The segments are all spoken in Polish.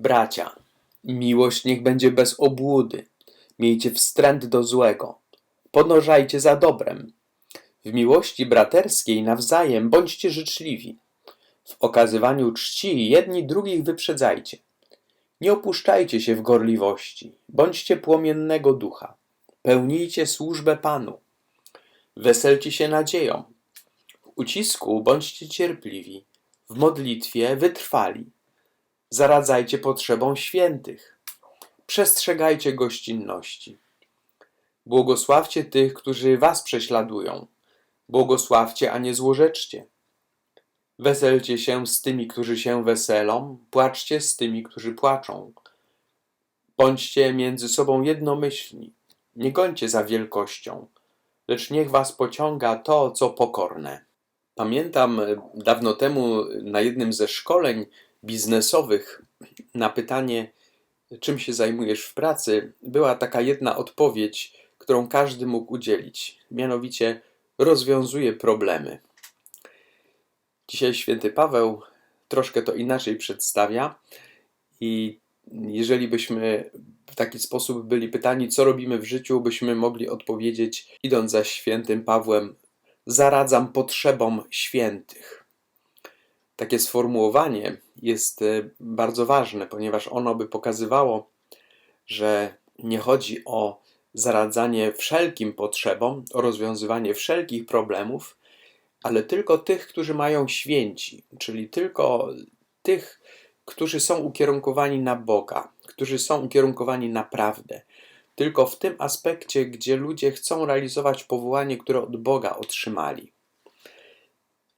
Bracia, miłość niech będzie bez obłudy. Miejcie wstręt do złego. Podążajcie za dobrem. W miłości braterskiej nawzajem bądźcie życzliwi. W okazywaniu czci jedni drugich wyprzedzajcie. Nie opuszczajcie się w gorliwości. Bądźcie płomiennego ducha. Pełnijcie służbę Panu. Weselcie się nadzieją. W ucisku bądźcie cierpliwi. W modlitwie wytrwali. Zaradzajcie potrzebom świętych. Przestrzegajcie gościnności. Błogosławcie tych, którzy was prześladują. Błogosławcie, a nie złorzeczcie. Weselcie się z tymi, którzy się weselą, płaczcie z tymi, którzy płaczą. Bądźcie między sobą jednomyślni. Nie gońcie za wielkością, lecz niech was pociąga to, co pokorne. Pamiętam dawno temu na jednym ze szkoleń biznesowych na pytanie, czym się zajmujesz w pracy, była taka jedna odpowiedź, którą każdy mógł udzielić. Mianowicie rozwiązuje problemy. Dzisiaj święty Paweł troszkę to inaczej przedstawia i jeżeli byśmy w taki sposób byli pytani, co robimy w życiu, byśmy mogli odpowiedzieć, idąc za świętym Pawłem, zaradzam potrzebom świętych. Takie sformułowanie jest e, bardzo ważne, ponieważ ono by pokazywało, że nie chodzi o zaradzanie wszelkim potrzebom, o rozwiązywanie wszelkich problemów, ale tylko tych, którzy mają święci, czyli tylko tych, którzy są ukierunkowani na Boga, którzy są ukierunkowani na prawdę. Tylko w tym aspekcie, gdzie ludzie chcą realizować powołanie, które od Boga otrzymali.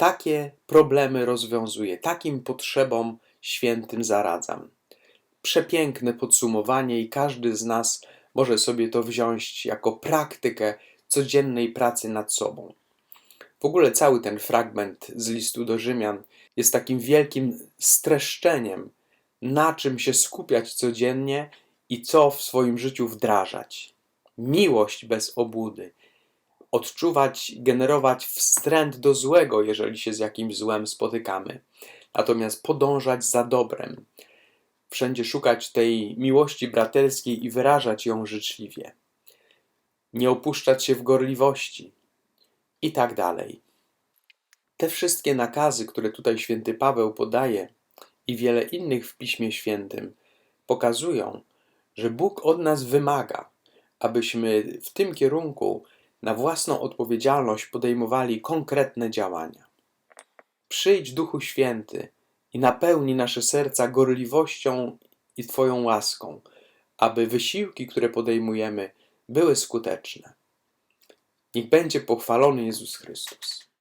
Takie problemy rozwiązuje, takim potrzebom świętym zaradzam. Przepiękne podsumowanie, i każdy z nas może sobie to wziąć jako praktykę codziennej pracy nad sobą. W ogóle cały ten fragment z listu do Rzymian jest takim wielkim streszczeniem, na czym się skupiać codziennie i co w swoim życiu wdrażać. Miłość bez obłudy. Odczuwać, generować wstręt do złego, jeżeli się z jakimś złem spotykamy. Natomiast podążać za dobrem. Wszędzie szukać tej miłości braterskiej i wyrażać ją życzliwie. Nie opuszczać się w gorliwości i tak dalej. Te wszystkie nakazy, które tutaj święty Paweł podaje i wiele innych w Piśmie Świętym pokazują, że Bóg od nas wymaga, abyśmy w tym kierunku na własną odpowiedzialność podejmowali konkretne działania. Przyjdź Duchu Święty i napełni nasze serca gorliwością i Twoją łaską, aby wysiłki, które podejmujemy, były skuteczne. Niech będzie pochwalony Jezus Chrystus.